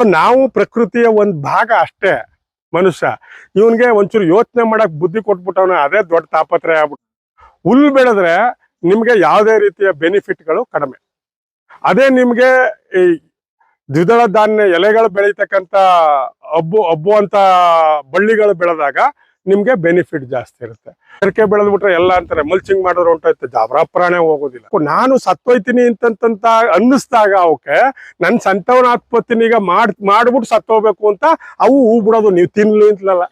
ನಾವು ಪ್ರಕೃತಿಯ ಒಂದ್ ಭಾಗ ಅಷ್ಟೇ ಮನುಷ್ಯ. ಇವನ್ಗೆ ಒಂಚೂರು ಯೋಚನೆ ಮಾಡಕ್ ಬುದ್ಧಿ ಕೊಟ್ಬಿಟ್ಟವನ ಅದೇ ದೊಡ್ಡ ತಾಪತ್ರಯ ಆಗ್ಬಿಟ್ಟು ಹುಲ್ ಬೆಳೆದ್ರೆ ನಿಮ್ಗೆ ಯಾವುದೇ ರೀತಿಯ ಬೆನಿಫಿಟ್ಗಳು ಕಡಿಮೆ. ಅದೇ ನಿಮ್ಗೆ ಈ ದ್ವಿದಳ ಧಾನ್ಯ ಎಲೆಗಳು ಬೆಳೀತಕ್ಕಂತ ಹಬ್ಬು ಹಬ್ಬುವಂತ ಬಳ್ಳಿಗಳು ಬೆಳೆದಾಗ ನಿಮ್ಗೆ ಬೆನಿಫಿಟ್ ಜಾಸ್ತಿ ಇರುತ್ತೆ. ಅಡಿಕೆ ಬೆಳೆದ್ಬಿಟ್ರೆ ಎಲ್ಲ ಅಂತಾರೆ ಮಲ್ಚಿಂಗ್ ಮಾಡೋರು ಹೊಂಟೈತೆ ಜಾಬ್ರ ಪ್ರಾಣೆ ಹೋಗೋದಿಲ್ಲ. ನಾನು ಸತ್ತೋಯ್ತೀನಿ ಅಂತಂತ ಅನ್ನಿಸ್ದಾಗ ಅವಕ್ಕೆ ನನ್ನ ಈಗ ಮಾಡ್, ಮಾಡ್ಬಿಟ್ಟು ಸತ್ತೋಗ್ಬೇಕು ಅಂತ ಅವು ಹೂ ಬಿಡೋದು, ನೀವು ತಿನ್ಲಿ ಅಂತಲಲ್ಲ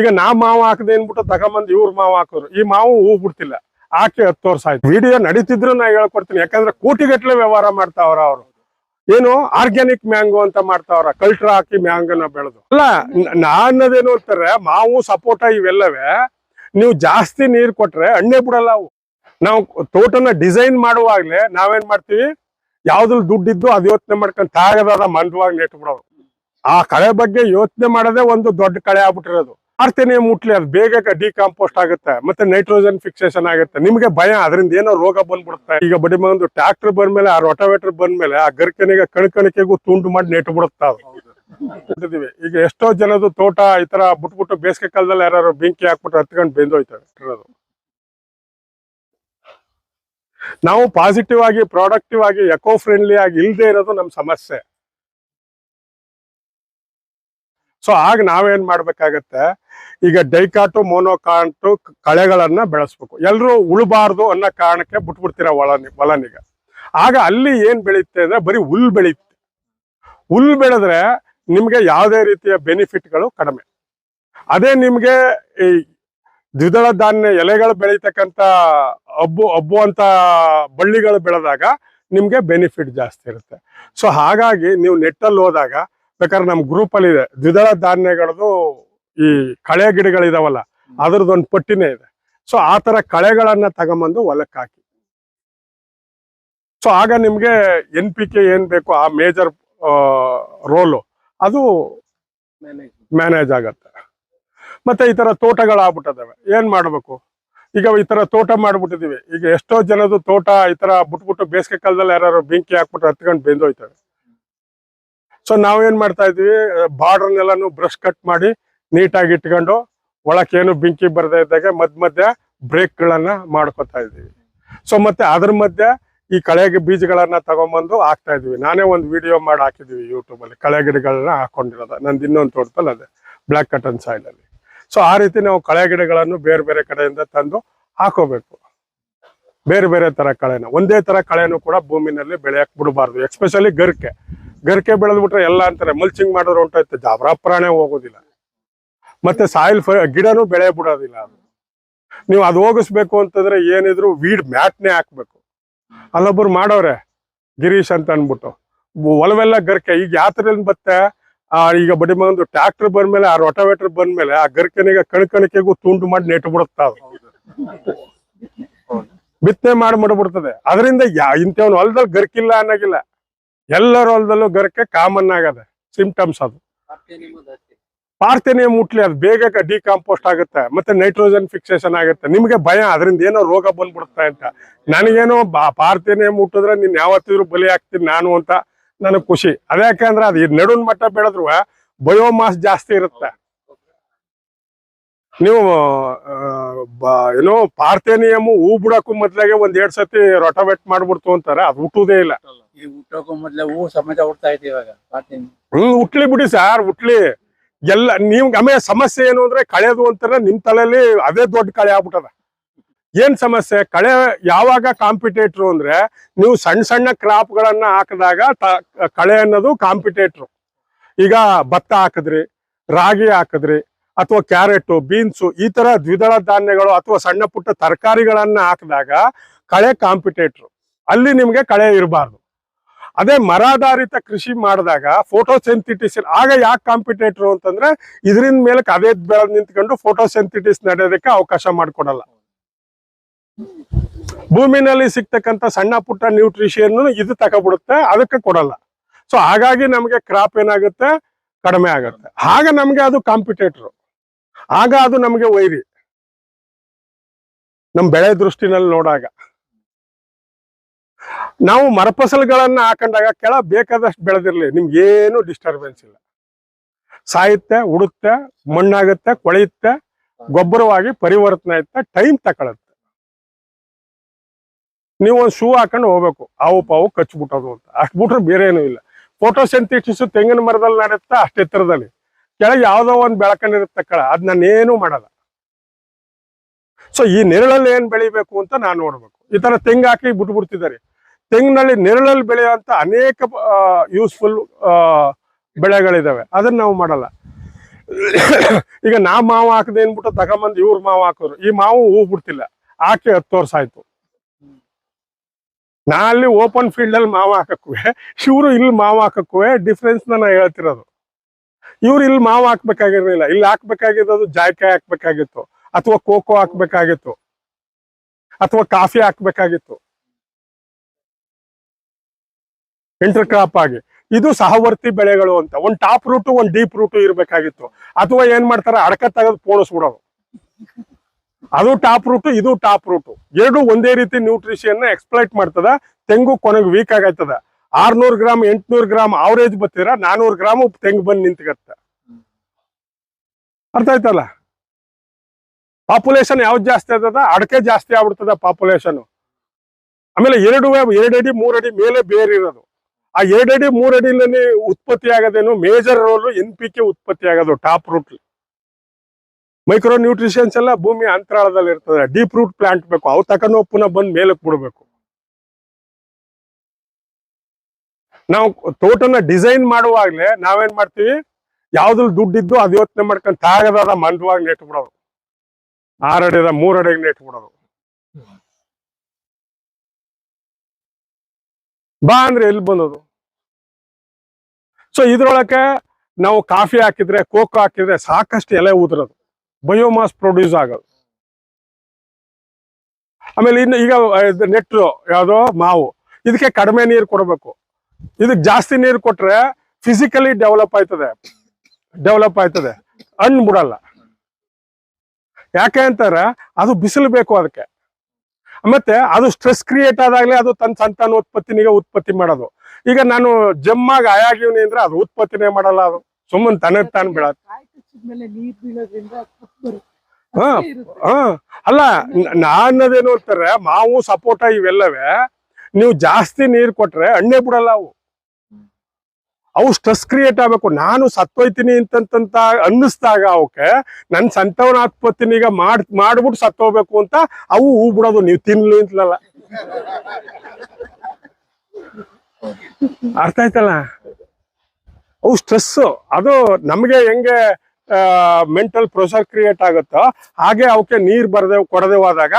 ಈಗ ನಾ ಮಾವು ಹಾಕದೆ ಏನ್ಬಿಟ್ಟು ತಗೊಂಬಂದು ಇವ್ರ ಮಾವು ಹಾಕೋರು. ಈ ಮಾವು ಹೂ ಬಿಡ್ತಿಲ್ಲ. ಆಕೆ ಹತ್ತು ವರ್ಷ ಆಯ್ತು. ವಿಡಿಯೋ ನಡೀತಿದ್ರು ನಾ ಹೇಳ್ಕೊಡ್ತೀನಿ. ಯಾಕಂದ್ರೆ ಕೋಟಿಗಟ್ಟಲೆ ವ್ಯವಹಾರ ಮಾಡ್ತಾವ್ರ ಅವರು. ಏನು ಆರ್ಗ್ಯಾನಿಕ್ ಮ್ಯಾಂಗೋ ಅಂತ ಮಾಡ್ತಾವ್ರ. ಕಲ್ಟ್ರ ಹಾಕಿ ಮ್ಯಾಂಗೋನ ಬೆಳೆದು. ಅಲ್ಲ ನಾನದೇನು ಅಂತಾರೆ, ಮಾವು, ಸಪೋಟ ಇವೆಲ್ಲವೇ, ನೀವು ಜಾಸ್ತಿ ನೀರ್ ಕೊಟ್ರೆ ಹಣ್ಣೆ ಬಿಡಲ್ಲ ಅವು. ನಾವು ತೋಟನ ಡಿಸೈನ್ ಮಾಡುವಾಗ್ಲೆ ನಾವೇನ್ ಮಾಡ್ತೀವಿ? ಯಾವ್ದ್ರಲ್ಲಿ ದುಡ್ಡಿದ್ದು ಅದು ಯೋಚನೆ ಮಾಡ್ಕೊಂಡು ತಾಗದಾದ ಮಂದವಾಗಿ ನೆಟ್ಬಿಡೋದು ಆ ಕಳೆ ಬಗ್ಗೆ ಯೋಚನೆ ಮಾಡೋದೇ ಒಂದು ದೊಡ್ಡ ಕಳೆ ಆಗ್ಬಿಟ್ಟಿರೋದು. ಮಾಡ್ತೇನೆ ಮುಟ್ಲಿ ಅದು ಬೇಗ ಡಿಕಾಂಪೋಸ್ಟ್ ಆಗುತ್ತೆ, ಮತ್ತೆ ನೈಟ್ರೋಜನ್ ಫಿಕ್ಸೇಷನ್ ಆಗುತ್ತೆ. ನಿಮ್ಗೆ ಭಯ, ಅದರಿಂದ ಏನೋ ರೋಗ ಬಂದ್ಬಿಡುತ್ತೆ. ಈಗ ಬಡಿ ಒಂದು ಟ್ರಾಕ್ಟರ್ ಬಂದ್ಮೇಲೆ, ಆ ರೊಟವೇಟರ್ ಬಂದ್ಮೇಲೆ, ಆ ಗರ್ಕನಿಗೆ, ಕಣ್ಕಣಿಕೆಗೂ ತುಂಡು ಮಾಡಿ ನೆಟ್ಟು ಬಿಡುತ್ತೆ ಅದು. ಈಗ ಎಷ್ಟೋ ಜನದು ತೋಟ ಈ ತರ ಬಿಟ್ಬಿಟ್ಟು ಬೇಸಿಗೆ ಕಾಲದಲ್ಲಿ ಯಾರು ಬೆಂಕಿ ಹಾಕ್ಬಿಟ್ಟು ಹತ್ಕೊಂಡು ಬೆಂದೋಯ್ತವೆ. ಇಟ್ಟಿರೋದು. ನಾವು ಪಾಸಿಟಿವ್ ಆಗಿ ಪ್ರಾಡಕ್ಟಿವ್ ಆಗಿ ಎಕೋ ಫ್ರೆಂಡ್ಲಿ ಆಗಿ ಇಲ್ಲದೆ ಇರೋದು ನಮ್ಮ ಸಮಸ್ಯೆ. ಸೊ ಆಗ ನಾವೇನ್ ಮಾಡ್ಬೇಕಾಗತ್ತೆ? ಈಗ ಡೈಕಾಟು, ಮೋನೋಕಾಂಟು ಕಳೆಗಳನ್ನ ಬೆಳೆಸ್ಬೇಕು. ಎಲ್ಲರೂ ಉಳಬಾರ್ದು ಅನ್ನೋ ಕಾರಣಕ್ಕೆ ಬಿಟ್ಬಿಡ್ತೀರ ಒಳನಿ ಹೊಲನಿಗ ಆಗ ಅಲ್ಲಿ ಏನ್ ಬೆಳೆಯುತ್ತೆ ಅಂದ್ರೆ ಬರೀ ಹುಲ್ ಬೆಳೆಯುತ್ತೆ ಹುಲ್ ಬೆಳೆದ್ರೆ ನಿಮ್ಗೆ ಯಾವುದೇ ರೀತಿಯ ಬೆನಿಫಿಟ್ಗಳು ಕಡಿಮೆ. ಅದೇ ನಿಮ್ಗೆ ಈ ದ್ವಿದಳ ಧಾನ್ಯ ಎಲೆಗಳು ಬೆಳೀತಕ್ಕಂತ ಹಬ್ಬು ಹಬ್ಬುವಂತ ಬಳ್ಳಿಗಳು ಬೆಳೆದಾಗ ನಿಮ್ಗೆ ಬೆನಿಫಿಟ್ ಜಾಸ್ತಿ ಇರುತ್ತೆ. ಸೊ ಹಾಗಾಗಿ ನೀವು ನೆಟ್ಟಲ್ಲಿ ಹೋದಾಗ ಬೇಕಾದ್ರೆ ನಮ್ ಗ್ರೂಪ್ ಅಲ್ಲಿ ಇದೆ. ದ್ವಿದಳ ಧಾನ್ಯಗಳದು ಈ ಕಳೆ ಗಿಡಗಳಿದಾವಲ್ಲ ಅದ್ರದ್ದೊಂದು ಪಟ್ಟಿನೇ ಇದೆ. ಸೊ ಆ ತರ ಕಳೆಗಳನ್ನ ತಗೊಂಬಂದು ಹೊಲಕ್ಕೆ ಹಾಕಿ. ಸೊ ಆಗ ನಿಮ್ಗೆ ಎನ್ ಪಿ ಕೆ ಏನ್ ಬೇಕು ಆ ಮೇಜರ್ ರೋಲು ಅದು ಮ್ಯಾನೇಜ್ ಆಗತ್ತೆ. ಮತ್ತೆ ಈ ತರ ತೋಟಗಳಾಗ್ಬಿಟ್ಟದವೆ. ಏನ್ ಮಾಡ್ಬೇಕು? ಈಗ ಈ ತರ ತೋಟ ಮಾಡ್ಬಿಟ್ಟಿದೀವಿ. ಈಗ ಎಷ್ಟೋ ಜನದು ತೋಟ ಈ ತರ ಬಿಟ್ಬಿಟ್ಟು ಬೇಸಿಗೆ ಕಾಲದಲ್ಲಿ ಯಾರು ಬೆಂಕಿ ಹಾಕ್ಬಿಟ್ಟು ಹತ್ಕೊಂಡು ಬೆಂದೋಯ್ತವೆ. ಸೊ ನಾವೇನ್ ಮಾಡ್ತಾ ಇದೀವಿ ಬಾರ್ಡರ್ನೆಲ್ಲಾನು ಬ್ರಷ್ ಕಟ್ ಮಾಡಿ ನೀಟಾಗಿ ಇಟ್ಕೊಂಡು ಒಳಕ್ಕೇನು ಬೆಂಕಿ ಬರದೇ ಇದ್ದಾಗ ಮಧ್ಯ ಮಧ್ಯ ಬ್ರೇಕ್ಗಳನ್ನ ಮಾಡ್ಕೊತಾ ಇದೀವಿ. ಸೊ ಮತ್ತೆ ಅದ್ರ ಮಧ್ಯೆ ಈ ಕಳೆಗೆ ಬೀಜಗಳನ್ನ ತಗೊಂಬಂದು ಹಾಕ್ತಾ ಇದೀವಿ. ನಾನೇ ಒಂದು ವಿಡಿಯೋ ಮಾಡಿ ಹಾಕಿದೀವಿ ಯೂಟ್ಯೂಬ್ ಅಲ್ಲಿ. ಕಳೆ ಗಿಡಗಳನ್ನ ಹಾಕೊಂಡಿರೋದ. ನಂದು ಇನ್ನೊಂದು ತೋಟದಲ್ಲಿ ಅದೇ ಬ್ಲಾಕ್ ಕಟನ್ ಸಾಯಿಲ್ ಅಲ್ಲಿ. ಸೊ ಆ ರೀತಿ ನಾವು ಕಳೆ ಗಿಡಗಳನ್ನು ಬೇರೆ ಬೇರೆ ಕಡೆಯಿಂದ ತಂದು ಹಾಕೋಬೇಕು. ಬೇರೆ ಬೇರೆ ತರ ಕಳೆನ. ಒಂದೇ ತರ ಕಳೆನೂ ಕೂಡ ಭೂಮಿನಲ್ಲಿ ಬೆಳೆಯಕ್ ಬಿಡಬಾರ್ದು. ಎಸ್ಪೆಷಲಿ ಗರ್ಕೆ. ಗರ್ಕೆ ಬೆಳೆದ್ಬಿಟ್ರೆ ಎಲ್ಲ ಅಂತಾರೆ. ಮಲ್ಚಿಂಗ್ ಮಾಡಿದ್ರೆ ಹೊಂಟೈತೆ ಜಾಬ್ರಾ ಪ್ರಾಣೆ ಹೋಗೋದಿಲ್ಲ. ಮತ್ತೆ ಸಾಯಿಲ್ ಗಿಡನೂ ಬೆಳೆ ಬಿಡೋದಿಲ್ಲ ಅದು. ನೀವು ಅದು ಹೋಗಿಸ್ಬೇಕು ಅಂತಂದ್ರೆ ಏನಿದ್ರು ವೀಡ್ ಮ್ಯಾಟ್ನೇ ಹಾಕ್ಬೇಕು. ಅಲ್ಲೊಬ್ರು ಮಾಡೋರೆ, ಗಿರೀಶ್ ಅಂತ ಅನ್ಬಿಟ್ಟು ಒಲವೆಲ್ಲ ಗರಿಕೆ. ಈಗ ಯಾತ್ರೆಯಲ್ಲಿ ಬತ್ತೆ ಆ, ಈಗ ಬಡಿ ಮಗಂದು ಟ್ರಾಕ್ಟರ್ ಬಂದ್ಮೇಲೆ, ಆ ರೊಟೋವೇಟರ್ ಬಂದ್ಮೇಲೆ, ಆ ಗರ್ಕೆನಿಗೆ ಕಣ್ಕಣಿಕೆಗೂ ತುಂಡು ಮಾಡಿ ನೆಟ್ಟು ಬಿಡುತ್ತ ಬಿತ್ತನೆ ಮಾಡಿ ಮಾಡ್ಬಿಡ್ತದೆ. ಅದರಿಂದ ಯಾ, ಇಂಥವ್ನು ಹೊಲದಲ್ಲಿ ಗರ್ಕಿಲ್ಲ ಅನ್ನೋಗಿಲ್ಲ. ಎಲ್ಲರ ಹೊಲದಲ್ಲೂ ಗರಕ್ಕೆ ಕಾಮನ್ ಆಗದೆ ಸಿಂಪ್ಟಮ್ಸ್ ಅದು. ಪಾರ್ಥೇನಿಯಂ ಮುಟ್ಲಿ ಅದು ಬೇಗ ಡಿಕಾಂಪೋಸ್ಟ್ ಆಗುತ್ತೆ, ಮತ್ತೆ ನೈಟ್ರೋಜನ್ ಫಿಕ್ಸೇಷನ್ ಆಗುತ್ತೆ. ನಿಮ್ಗೆ ಭಯ, ಅದರಿಂದ ಏನೋ ರೋಗ ಬಂದ್ಬಿಡುತ್ತೆ ಅಂತ. ನನಗೇನೋ ಪಾರ್ಥೇನಿಯಂ ಮುಟ್ಟಿದ್ರೆ ನೀನ್ ಯಾವತ್ತಿದ್ರು ಬಲಿ ಹಾಕ್ತೀನಿ ನಾನು ಅಂತ ನನಗ್ ಖುಷಿ. ಅದ್ಯಾಕಂದ್ರೆ ಅದು ನಡುನ್ ಮಟ್ಟ ಬೆಳೆದ್ರು ಬಯೋಮಾಸ್ ಜಾಸ್ತಿ ಇರುತ್ತೆ. ನೀವು ಏನೋ ಪಾರ್ಥೇನಿಯಮ್ ಹೂ ಬಿಡಕ್ಕೂ ಮೊದ್ಲಾಗೆ ಒಂದ್ ಎರಡ್ ಸತಿ ರೊಟವೇಟ್ ಮಾಡ್ಬಿಡ್ತು ಅಂತಾರೆ. ಅದು ಹುಟ್ಟುದೇ ಇಲ್ಲ. ಈ ಹುಟ್ಟೋಕು ಮೊದ್ಲೇ ಹೂ ಸಮೇತ ಹುಡ್ತಾ ಐತಿ ಇವಾಗ ಪಾರ್ಟಿನ ಹ್ಮ್ ಹುಟ್ಲಿ ಬಿಡಿ ಸರ್ ಹುಟ್ಲಿ. ಎಲ್ಲ ನೀವ್ ಆಮೇಲೆ ಸಮಸ್ಯೆ ಏನು ಅಂದ್ರೆ ಕಳೆದು ಅಂತಾರೆ ನಿಮ್ ತಲೆಯಲ್ಲಿ ಅದೇ ದೊಡ್ಡ ಕಳೆ ಆಗ್ಬಿಟ್ಟದ. ಏನ್ ಸಮಸ್ಯೆ? ಕಳೆ ಯಾವಾಗ ಕಾಂಪಿಟೇಟ್ರು ಅಂದ್ರೆ ನೀವು ಸಣ್ಣ ಸಣ್ಣ ಕ್ರಾಪ್ ಗಳನ್ನ ಹಾಕಿದಾಗ ಕಳೆ ಅನ್ನೋದು ಕಾಂಪಿಟೇಟ್ರು. ಈಗ ಭತ್ತ ಹಾಕಿದ್ರಿ ರಾಗಿ ಹಾಕಿದ್ರಿ ಅಥವಾ ಕ್ಯಾರೆಟ್, ಬೀನ್ಸು, ಈ ತರ ದ್ವಿದಳ ಧಾನ್ಯಗಳು ಅಥವಾ ಸಣ್ಣ ಪುಟ್ಟ ತರಕಾರಿಗಳನ್ನ ಹಾಕಿದಾಗ ಕಳೆ ಕಾಂಪಿಟೇಟ್ರು. ಅಲ್ಲಿ ನಿಮಗೆ ಕಳೆ ಇರಬಾರ್ದು. ಅದೇ ಮರಾಧಾರಿತ ಕೃಷಿ ಮಾಡಿದಾಗ ಫೋಟೋಸೆಂಥಿಟಿಸ್ ಆಗ ಯಾಕೆ ಕಾಂಪಿಟೇಟ್ರು ಅಂತಂದ್ರೆ ಇದರಿಂದ ಮೇಲೆ ಅದೇ ಬೆಳೆದು ನಿಂತ್ಕೊಂಡು ಫೋಟೋಸೆಂಥಿಟಿಸ್ ನಡೆಯೋದಕ್ಕೆ ಅವಕಾಶ ಮಾಡಿಕೊಡಲ್ಲ. ಭೂಮಿನಲ್ಲಿ ಸಿಗ್ತಕ್ಕಂಥ ಸಣ್ಣ ಪುಟ್ಟ ನ್ಯೂಟ್ರಿಷನ್ ಇದು ತಗೊಬಿಡುತ್ತೆ, ಅದಕ್ಕೆ ಕೊಡಲ್ಲ. ಸೊ ಹಾಗಾಗಿ ನಮಗೆ ಕ್ರಾಪ್ ಏನಾಗುತ್ತೆ? ಕಡಿಮೆ ಆಗುತ್ತೆ. ಆಗ ನಮಗೆ ಅದು ಕಾಂಪಿಟೇಟ್ರು. ಆಗ ಅದು ನಮಗೆ ವೈರಿ. ನಮ್ಮ ಬೆಳೆ ದೃಷ್ಟಿನಲ್ಲಿ ನೋಡಾಗ. ನಾವು ಮರಫಸಲ್ಗಳನ್ನ ಹಾಕೊಂಡಾಗ ಕೆಳ ಬೇಕಾದಷ್ಟು ಬೆಳೆದಿರ್ಲಿ, ನಿಮ್ಗೆ ಏನು ಡಿಸ್ಟರ್ಬೆನ್ಸ್ ಇಲ್ಲ. ಸಾಯುತ್ತೆ, ಉಡುತ್ತೆ, ಮಣ್ಣಾಗುತ್ತೆ, ಕೊಳೆಯುತ್ತೆ, ಗೊಬ್ಬರವಾಗಿ ಪರಿವರ್ತನೆ ಆಯ್ತಾ ಟೈಮ್ ತಕೊಳತ್ತೆ. ನೀವು ಒಂದು ಶೂ ಹಾಕೊಂಡು ಹೋಗ್ಬೇಕು ಹಾವು ಪಾವು ಕಚ್ಬಿಟ್ಟೋದು ಅಂತ. ಅಷ್ಟು ಬಿಟ್ರೆ ಬೇರೆ ಏನೂ ಇಲ್ಲ. ಫೋಟೋಸೆಂಥಿಸಿಸ್ ತೆಂಗಿನ ಮರದಲ್ಲಿ ನಡೆಯುತ್ತೆ ಅಷ್ಟು ಎತ್ತರದಲ್ಲಿ ಕೆಳಗೆ ಯಾವುದೋ ಒಂದು ಬೆಳಕನ್ನ ಕಳ ಅದ್ ನಾನೇನು ಮಾಡಲ್ಲ. ಸೊ ಈ ನೆರಳಲ್ಲಿ ಏನ್ ಬೆಳಿಬೇಕು ಅಂತ ನಾನು ನೋಡ್ಬೇಕು. ಈ ತರ ತೆಂಗು ಹಾಕಿ ಬಿಟ್ಬಿಡ್ತಿದ್ದಾರೆ. ತೆಂಗಿನಲ್ಲಿ ನೆರಳಲ್ಲಿ ಬೆಳೆಯುವಂತ ಅನೇಕ ಯೂಸ್ಫುಲ್ ಬೆಳೆಗಳಿದಾವೆ. ಅದನ್ನ ನಾವು ಮಾಡಲ್ಲ. ಈಗ ನಾ ಮಾವು ಹಾಕದೆ ಏನ್ಬಿಟ್ಟು ತಗೊಂಬಂದು ಇವ್ರ ಮಾವು ಹಾಕೋರು ಈ ಮಾವು ಹೂ ಬಿಡ್ತಿಲ್ಲ. ಹಾಕಿ ಹತ್ತು ವರ್ಷ ಆಯ್ತು. ನಾ ಅಲ್ಲಿ ಓಪನ್ ಫೀಲ್ಡ್ ಅಲ್ಲಿ ಮಾವು ಹಾಕಕ್ಕೂ ಇವರು ಇಲ್ಲಿ ಮಾವು ಹಾಕಕ್ಕೂ ಡಿಫ್ರೆನ್ಸ್ ನಾನು ಹೇಳ್ತಿರೋದು. ಇವ್ರು ಇಲ್ಲಿ ಮಾವು ಹಾಕ್ಬೇಕಾಗಿರ್ಲಿಲ್ಲ. ಇಲ್ಲಿ ಹಾಕ್ಬೇಕಾಗಿರೋದು ಜಾಯ್ಕಾಯಿ ಹಾಕ್ಬೇಕಾಗಿತ್ತು. ಅಥವಾ ಕೋಕೋ ಹಾಕ್ಬೇಕಾಗಿತ್ತು. ಅಥವಾ ಕಾಫಿ ಹಾಕ್ಬೇಕಾಗಿತ್ತು. ಇಂಟರ್ ಕ್ರಾಪ್ ಆಗಿ. ಇದು ಸಹವರ್ತಿ ಬೆಳೆಗಳು ಅಂತ. ಒಂದ್ ಟಾಪ್ ರೂಟು ಒಂದ್ ಡೀಪ್ ರೂಟು ಇರ್ಬೇಕಾಗಿತ್ತು. ಅಥವಾ ಏನ್ ಮಾಡ್ತಾರೆ? ಅಡಕ ತೆಗೆದು ಪೋಣಿಸ್ಬಿಡೋದು. ಅದು ಟಾಪ್ ರೂಟು ಇದು ಟಾಪ್ ರೂಟು ಎರಡು ಒಂದೇ ರೀತಿ ನ್ಯೂಟ್ರಿಷನ್ ಎಕ್ಸ್ಪ್ಲೈಟ್ ಮಾಡ್ತದ. ತೆಂಗು ಕೊನೆಗೆ ವೀಕ್ ಆಗೈತದ ಆರ್ನೂರ್ ಗ್ರಾಮ್, ಎಂಟ್ನೂರ್ ಗ್ರಾಮ್ ಅವರೇಜ್ ಬತ್ತಿದ್ರ ನಾನೂರು ಗ್ರಾಮ್ ತೆಂಗು ಬಂದು ನಿಂತ್ಕತ್ತ. ಅರ್ಥ ಆಯ್ತಲ್ಲ? ಪಾಪ್ಯುಲೇಷನ್ ಯಾವ್ದು ಜಾಸ್ತಿ ಆಗ್ತದ? ಅಡಕೆ ಜಾಸ್ತಿ ಆಗ್ಬಿಡ್ತದ ಪಾಪ್ಯುಲೇಷನ್ ಆಮೇಲೆ ಎರಡು ಎರಡು ಅಡಿ, ಮೂರ್ ಅಡಿ ಮೇಲೆ ಬೇರೆ ಇರೋದು. ಆ ಎರಡು ಅಡಿ, ಮೂರ್ ಉತ್ಪತ್ತಿ ಆಗೋದೇನು major role N P K ಉತ್ಪತ್ತಿ ಆಗೋದು ಟಾಪ್ ರೂಟ್ ಮೈಕ್ರೋ ನ್ಯೂಟ್ರಿಷನ್ಸ್ ಎಲ್ಲ ಭೂಮಿ ಅಂತರಾಳದಲ್ಲಿ ಇರ್ತದೆ ಡೀಪ್ ರೂಟ್ ಪ್ಲಾಂಟ್ ಬೇಕು ಅವು ತಕೊಂಡು ಪುನಃ ಬಂದ್ ಮೇಲಕ್ಕೆ ಬಿಡಬೇಕು. ನಾವು ತೋಟನ ಡಿಸೈನ್ ಮಾಡುವಾಗ್ಲೇ ನಾವೇನ್ ಮಾಡ್ತೀವಿ? ಯಾವ್ದ್ರಲ್ಲಿ ದುಡ್ಡಿದ್ದು ಅದು ಯೋಚನೆ ಮಾಡ್ಕೊಂಡು ತಾಗದಾದ ಮಂದವಾಗಿ ನೆಟ್ ಬಿಡೋದು ಆರಡಿದ ಮೂರಡಿಗೆ ನೆಟ್ ಬಿಡೋದು ಬಾ ಅಂದ್ರೆ ಎಲ್ಲಿ ಬಂದದು? ಸೊ ಇದ್ರೊಳಗೆ ನಾವು ಕಾಫಿ ಹಾಕಿದ್ರೆ, ಕೋಕೋ ಹಾಕಿದ್ರೆ ಸಾಕಷ್ಟು ಎಲೆ ಉದುರೋದು ಬಯೋಮಾಸ್ ಪ್ರೊಡ್ಯೂಸ್ ಆಗೋದು. ಆಮೇಲೆ ಇನ್ನು ಈಗ ನೆಟ್ಟು, ಯಾವುದೋ ಮಾವು. ಇದಕ್ಕೆ ಕಡಿಮೆ ನೀರು ಕೊಡಬೇಕು. ಇದಕ್ಕೆ ಜಾಸ್ತಿ ನೀರು ಕೊಟ್ರೆ ಫಿಸಿಕಲಿ ಡೆವಲಪ್ ಆಯ್ತದೆ. ಡೆವಲಪ್ ಆಯ್ತದೆ. ಹಣ್ಣು ಬಿಡಲ್ಲ. ಯಾಕೆ ಅಂತಾರೆ ಅದು ಬಿಸಿಲು ಬೇಕು ಅದಕ್ಕೆ. ಮತ್ತೆ ಅದು ಸ್ಟ್ರೆಸ್ ಕ್ರಿಯೇಟ್ ಆದಾಗಲೇ ಅದು ತನ್ನ ಸಂತಾನೋತ್ಪತ್ತಿನಿಗೆ ಉತ್ಪತ್ತಿ ಮಾಡೋದು. ಈಗ ನಾನು ಜಮ್ಮಾಗಿ ಆಯಾಗಿವ್ನಿ ಅಂದ್ರೆ ಅದು ಉತ್ಪತ್ತಿನೇ ಮಾಡಲ್ಲ ಅದು. ಸುಮ್ಮನೆ ತಾನೇ ತಾನು ಬೆಳತ್ ಹ. ಹಾ ಅಲ್ಲ ನಾ ಅನ್ನೋದೇನು ಅಂತಾರೆ ಮಾವು ಸಪೋಟ ಇವೆಲ್ಲವೇ. ನೀವು ಜಾಸ್ತಿ ನೀರು ಕೊಟ್ರೆ ಹಣ್ಣೆ ಬಿಡಲ್ಲ ಅವು. ಅವು ಸ್ಟ್ರೆಸ್ ಕ್ರಿಯೇಟ್ ಆಗ್ಬೇಕು. ನಾನು ಸತ್ತೋಯ್ತೀನಿ ಅಂತಂತ ಅನ್ನಿಸ್ದಾಗ ಅವಕ್ಕೆ ನನ್ ಸಂತಾನೋತ್ಪತ್ತಿನೀಗ ಮಾಡ್, ಮಾಡ್ಬಿಟ್ಟು ಸತ್ತೋಗ್ಬೇಕು ಅಂತ ಅವು ಹೂ ಬಿಡೋದು. ನೀವು ತಿನ್ಲಿ ಅಂತಲ್ಲ ಅರ್ಥ ಆಯ್ತಲ್ಲ? ಅವು ಸ್ಟ್ರೆಸ್ ಅದು ನಮಗೆ ಹೆಂಗೆ ಮೆಂಟಲ್ ಪ್ರೆಷರ್ ಕ್ರಿಯೇಟ್ ಆಗುತ್ತೋ ಹಾಗೆ ಅವಕ್ಕೆ ನೀರು ಬರದೆ, ಕೊಡದೆ ಹೋದಾಗ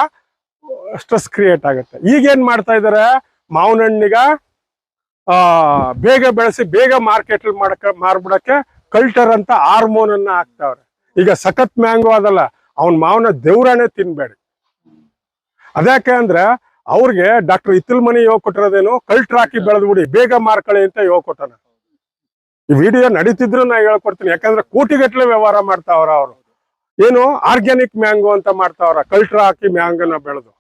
ಸ್ಟ್ರೆಸ್ ಕ್ರಿಯೇಟ್ ಆಗುತ್ತೆ. ಈಗ ಏನ್ ಮಾಡ್ತಾ ಇದಾರೆ? ಮಾವಿನ ಹಣ್ಣಿಗ ಆ, ಬೇಗ ಬೆಳೆಸಿ ಬೇಗ ಮಾರ್ಕೆಟ್ ಮಾಡಕ, ಮಾರ್ಬಿಡಕ್ಕೆ ಕಲ್ಟರ್ ಅಂತ ಹಾರ್ಮೋನ್ ಅನ್ನ ಹಾಕ್ತಾವ್ರೆ. ಈಗ ಸಖತ್ ಮ್ಯಾಂಗೋ ಅದಲ್ಲ, ಅವನ್ ಮಾವನ ದೇವ್ರಾಣೆ ತಿನ್ಬೇಡಿ. ಅದ್ಯಾಕೆ ಅಂದ್ರೆ ಅವ್ರಿಗೆ ಡಾಕ್ಟರ್ ಇತ್ತಲ್ ಮನಿ ಯೋಗ ಕೊಟ್ಟಿರೋದೇನು ಕಲ್ಟ್ರ್ ಹಾಕಿ ಬೆಳೆದ್ಬಿಡಿ ಬೇಗ ಮಾರ್ಕೊಳ್ಳಿ ಅಂತ ಯೋಗ ಕೊಟ್ಟನ ಈ ವಿಡಿಯೋ ನಡೀತಿದ್ರು ನಾ ಹೇಳ್ಕೊಡ್ತೀನಿ, ಯಾಕಂದ್ರೆ ಕೋಟಿಗಟ್ಲೆ ವ್ಯವಹಾರ ಮಾಡ್ತಾವ್ರ ಅವರು. ಏನು ಆರ್ಗ್ಯಾನಿಕ್ ಮ್ಯಾಂಗೋ ಅಂತ ಮಾಡ್ತಾವ್ರ. ಕಲ್ಟ್ರ ಹಾಕಿ ಮ್ಯಾಂಗೋನ ಬೆಳೆದು.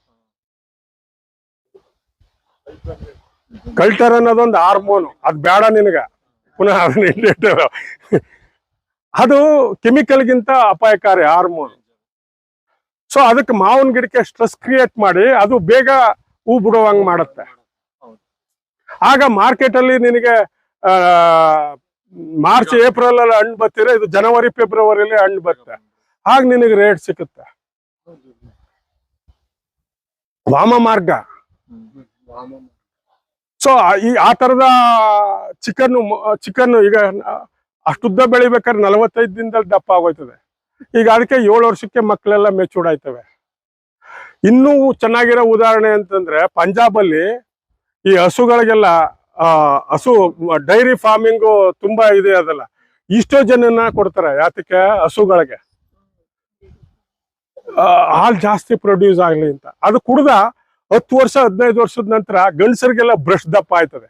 ಕಲ್ಟರ್ ಅನ್ನೋದೊಂದು ಹಾರ್ಮೋನ್. ಅದ್ ಬೇಡ ನಿನಗ. ಪುನಃ ಕೆಮಿಕಲ್ ಅದು ಕೆಮಿಕಲ್ಗಿಂತ ಅಪಾಯಕಾರಿ ಹಾರ್ಮೋನ್. ಸೊ ಅದಕ್ಕೆ ಮಾವಿನ ಗಿಡಕ್ಕೆ ಸ್ಟ್ರೆಸ್ ಕ್ರಿಯೇಟ್ ಮಾಡಿ ಅದು ಬೇಗ ಹೂ ಬಿಡುವಂಗ್ ಮಾಡುತ್ತೆ. ಆಗ ಮಾರ್ಕೆಟ್ ಅಲ್ಲಿ ನಿನಗೆ ಮಾರ್ಚ್ ಏಪ್ರಿಲ್ ಅಲ್ಲಿ ಹಣ್ಣು ಬರ್ತೀರ, ಇದು ಜನವರಿ, ಫೆಬ್ರವರಿಲಿ ಹಣ್ಣು ಬರುತ್ತೆ ಆಗ ನಿನಗೆ ರೇಟ್ ಸಿಗುತ್ತೆ ವಾಮ ಮಾರ್ಗ. ಸೊ ಈ, ಆ ತರದ ಚಿಕನ್ ಚಿಕನ್ ಈಗ ಅಷ್ಟುದ್ದ ಬೆಳಿಬೇಕಾದ್ರೆ ನಲವತ್ತೈದು ದಿನದಲ್ಲಿ ದಪ್ಪ ಆಗೋಯ್ತದೆ. ಈಗ ಅದಕ್ಕೆ ಏಳು ವರ್ಷಕ್ಕೆ ಮಕ್ಕಳೆಲ್ಲ ಮೆಚೂರ್ಡ್ ಆಯ್ತವೆ. ಇನ್ನೂ ಚೆನ್ನಾಗಿರೋ ಉದಾಹರಣೆ ಅಂತಂದ್ರೆ ಪಂಜಾಬ್ ಅಲ್ಲಿ ಈ ಹಸುಗಳಿಗೆಲ್ಲ ಹಸು, ಡೈರಿ ಫಾರ್ಮಿಂಗು ತುಂಬಾ ಇದೆ ಅದಲ್ಲ. ಇಷ್ಟೋ ಜನನ ಕೊಡ್ತಾರೆ ಯಾತಕ್ಕೆ? ಹಸುಗಳಿಗೆ. ಹಾಲ್ ಜಾಸ್ತಿ ಪ್ರೊಡ್ಯೂಸ್ ಆಗ್ಲಿ ಅಂತ. ಅದು ಕುಡ್ದ ಹತ್ತು ವರ್ಷ, ಹದಿನೈದು ವರ್ಷದ ನಂತರ ಗಂಡಸರಿಗೆಲ್ಲ ಬ್ರಷ್ ದಪ್ಪ ಆಯ್ತದೆ.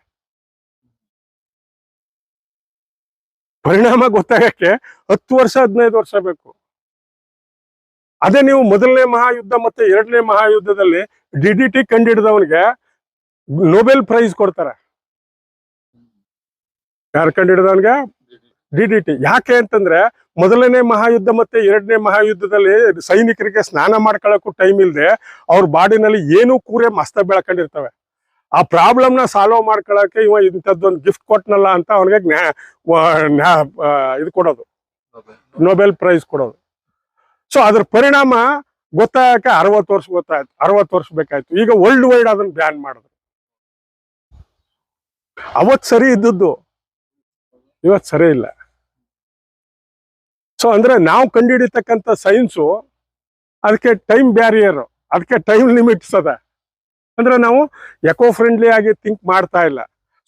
ಪರಿಣಾಮ ಗೊತ್ತಾಗಕ್ಕೆ ಹತ್ತು ವರ್ಷ, ಹದಿನೈದು ವರ್ಷ ಬೇಕು. ಅದೇ ನೀವು ಮೊದಲನೇ ಮಹಾಯುದ್ಧ ಮತ್ತೆ ಎರಡನೇ ಮಹಾಯುದ್ಧದಲ್ಲಿ ಡಿ ಡಿ ಟಿ ಕಂಡಿಡಿದವನಿಗೆ ನೊಬೆಲ್ ಪ್ರೈಸ್ ಕೊಡ್ತಾರೆ. ಯಾರು ಕಂಡಿಡಿದವನ್ಗೆ? ಡಿ ಡಿ ಟಿ ಯಾಕೆ ಅಂತಂದ್ರೆ ಮೊದಲನೇ ಮಹಾಯುದ್ಧ ಮತ್ತೆ ಎರಡನೇ ಮಹಾಯುದ್ಧದಲ್ಲಿ ಸೈನಿಕರಿಗೆ ಸ್ನಾನ ಮಾಡ್ಕೊಳಕ್ಕೂ ಟೈಮ್ ಇಲ್ಲದೆ ಅವ್ರ ಬಾಡಿನಲ್ಲಿ ಏನೂ ಕೂರೆ ಮಸ್ತ ಬೆಳ್ಕೊಂಡಿರ್ತವೆ. ಆ ಪ್ರಾಬ್ಲಮ್ನ ಸಾಲ್ವ್ ಮಾಡ್ಕೊಳಕ್ಕೆ ಇವ ಇಂಥದ್ದೊಂದು ಗಿಫ್ಟ್ ಕೊಟ್ನಲ್ಲ ಅಂತ ಅವನಿಗೆ ಇದು ಕೊಡೋದು. ನೊಬೆಲ್ ಪ್ರೈಸ್ ಕೊಡೋದು. ಸೊ ಅದ್ರ ಪರಿಣಾಮ ಗೊತ್ತಾಗಕ್ಕೆ ಅರವತ್ತು ವರ್ಷ ಗೊತ್ತಾಯ್ತು, ಅರವತ್ತು ವರ್ಷ ಬೇಕಾಯ್ತು. ಈಗ ವರ್ಲ್ಡ್ ವೈಡ್ ಅದನ್ನ ಬ್ಯಾನ್ ಮಾಡಿದ್ರು. ಅವತ್ ಸರಿ ಇದ್ದದ್ದು. ಇವತ್ ಸರಿ ಇಲ್ಲ. ಸೊ ಅಂದ್ರೆ ನಾವು ಕಂಡುಹಿಡಿತಕ್ಕಂಥ ಸೈನ್ಸು ಅದಕ್ಕೆ ಟೈಮ್ ಬ್ಯಾರಿಯರು ಅದಕ್ಕೆ ಟೈಮ್ ಲಿಮಿಟ್ಸ್ ಅದ. ಅಂದ್ರೆ ನಾವು ಎಕೋ ಫ್ರೆಂಡ್ಲಿ ಆಗಿ ಥಿಂಕ್ ಮಾಡ್ತಾ ಇಲ್ಲ.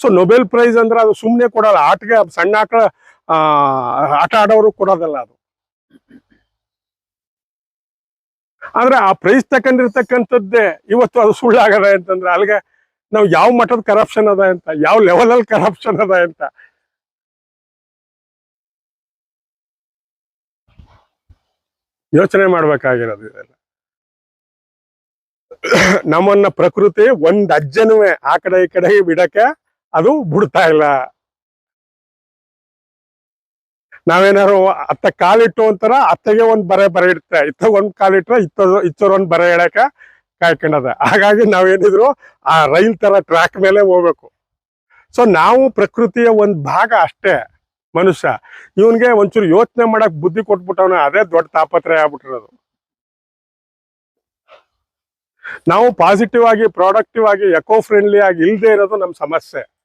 ಸೊ ನೊಬೆಲ್ ಪ್ರೈಸ್ ಅಂದ್ರೆ ಅದು ಸುಮ್ಮನೆ ಕೊಡಲ್ಲ, ಆಟಗೆ ಸಣ್ಣ ಆಕಳ ಆಟ ಆಡೋರು ಕೊಡೋದಲ್ಲ ಅದು. ಆದ್ರೆ ಆ ಪ್ರೈಸ್ ತಕೊಂಡಿರ್ತಕ್ಕಂಥದ್ದೇ ಇವತ್ತು ಅದು ಸುಳ್ಳಾಗದ ಅಂತಂದ್ರೆ ಅಲ್ಲಿಗೆ ನಾವು ಯಾವ ಮಟ್ಟದ ಕರಪ್ಷನ್ ಅದ ಅಂತ, ಯಾವ ಲೆವೆಲ್ ಅಲ್ಲಿ ಕರಪ್ಷನ್ ಅದ ಅಂತ. ಯೋಚನೆ ಮಾಡ್ಬೇಕಾಗಿರೋದು ಇದೆಲ್ಲ. ನಮ್ಮನ್ನ ಪ್ರಕೃತಿ ಒಂದ್ ಅಜ್ಜನೂ ಆ ಕಡೆ ಈ ಕಡೆ ಬಿಡಕ್ಕೆ ಅದು ಬಿಡ್ತಾ ಇಲ್ಲ. ನಾವೇನಾರು ಅತ್ತ ಕಾಲಿಟ್ಟು ಅಂತಾರ ಅತ್ತಗೆ ಒಂದ್ ಬರೆ ಬರೆ ಇಡ್ತೆ ಇತ್ತ ಒಂದ್ ಕಾಲಿಟ್ರೆ ಇತ್ತ ಇತ್ತರ ಒಂದ್ ಬರೆ ಇಡಕ ಕಾಯ್ಕೊಂಡದ. ಹಾಗಾಗಿ ನಾವೇನಿದ್ರು ಆ ರೈಲ್ ತರ ಟ್ರ್ಯಾಕ್ ಮೇಲೆ ಹೋಗ್ಬೇಕು. ಸೊ ನಾವು ಪ್ರಕೃತಿಯ ಒಂದ್ ಭಾಗ ಅಷ್ಟೇ. ಮನುಷ್ಯ. ಇವನ್ಗೆ ಒಂಚೂರು ಯೋಚನೆ ಮಾಡಕ್ ಬುದ್ಧಿ ಕೊಟ್ಬಿಟ್ಟವನ ಅದೇ ದೊಡ್ಡ ತಾಪತ್ರಯ ಆಗ್ಬಿಟ್ಟಿರೋದು. ನಾವು ಪಾಸಿಟಿವ್ ಆಗಿ ಪ್ರಾಡಕ್ಟಿವ್ ಆಗಿ ಎಕೋ ಫ್ರೆಂಡ್ಲಿ ಆಗಿ ಇಲ್ದೇ ಇರೋದು ನಮ್ ಸಮಸ್ಯೆ.